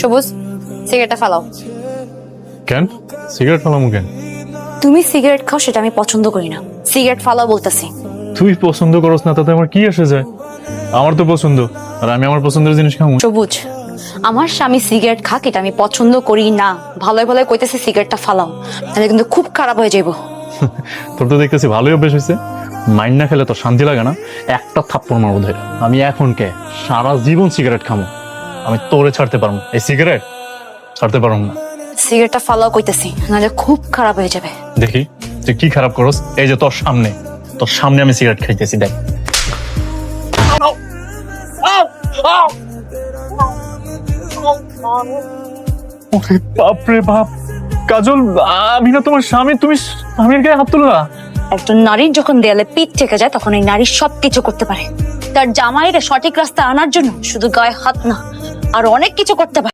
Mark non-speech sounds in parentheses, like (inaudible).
সবুজ সিগারেটটা ফালাও। কেন? সিগারেট ফালামু কেন? তুমি সিগারেট খাও সেটা আমি পছন্দ করি না। সিগারেট ফালাও বলতেছি। তুই পছন্দ করস না তাতে আমার কি আসে যায়? আমার তো পছন্দ আর আমি আমার পছন্দের জিনিস খাব সবুজ আমার স্বামী সিগারেট খাক এটা আমি পছন্দ করি না। ভালোই ভালোই কইতেছি সিগারেটটা ফালাও তাহলে কিন্তু খুব খারাপ হয়ে যাইব। (laughs) তোর তো দেখতেছি ভালোই অভ্যেস হয়েছে মাইন্ড না খেলে তো শান্তি লাগে না। একটা থাপ্পড় মারবো ধরে। আমি এখন কে? সারা জীবন সিগারেট খামো। আমি তোরে ছাড়তে পারব এই সিগারেট ছাড়তে পারব না। সিগারেটটা ফালাও কইতেছি নাহলে খুব খারাপ হয়ে যাবে। দেখি তুই কি খারাপ করস? এই যে তোর সামনে তোর সামনে আমি সিগারেট খাইতেছি দেখ। বাপরে বাপ। কাজল আমি না তোমার স্বামী তুমি স্বামীর গায়ে হাত তুললা? একজন নারীর যখন দেয়ালে পিঠ থেকে যায় তখন এই নারী সবকিছু করতে পারে। তার জামাইরে সঠিক রাস্তা আনার জন্য শুধু গায়ে হাত না। আর অনেক কিছু করতে পারে